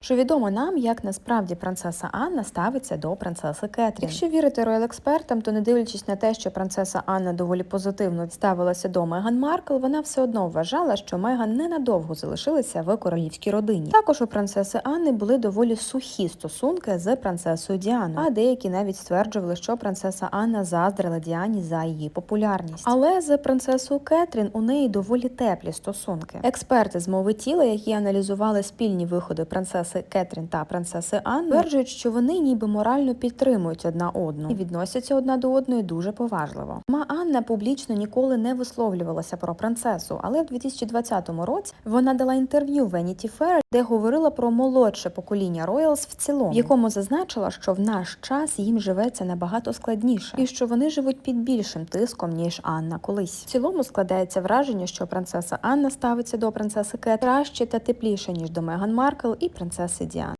Що відомо нам, як насправді принцеса Анна ставиться до принцеси Кетрін. Якщо вірити роял-експертам, то не дивлячись на те, що принцеса Анна доволі позитивно ставилася до Меган Маркл, вона все одно вважала, що Меган ненадовго залишилася в королівській родині. Також у принцеси Анни були доволі сухі стосунки з принцесою Діаною, а деякі навіть стверджували, що принцеса Анна заздрила Діані за її популярність. Але з принцесою Кетрін у неї доволі теплі стосунки. Експерти з мови тіла, які аналізували спільні виходи принцеси Кетрін та принцеси Анни, стверджують, що вони ніби морально підтримують одна одну і відносяться одна до одної дуже поважливо. Ма Анна публічно ніколи не висловлювалася про принцесу, але в 2020 році вона дала інтерв'ю Vanity Fair, де говорила про молодше покоління Роялс в цілому, в якому зазначила, що в наш час їм живеться набагато складніше, і що вони живуть під більшим тиском ніж Анна колись. В цілому складається враження, що принцеса Анна ставиться до принцеси Кет краще та тепліше ніж до Меган Маркл і принцеси Діани.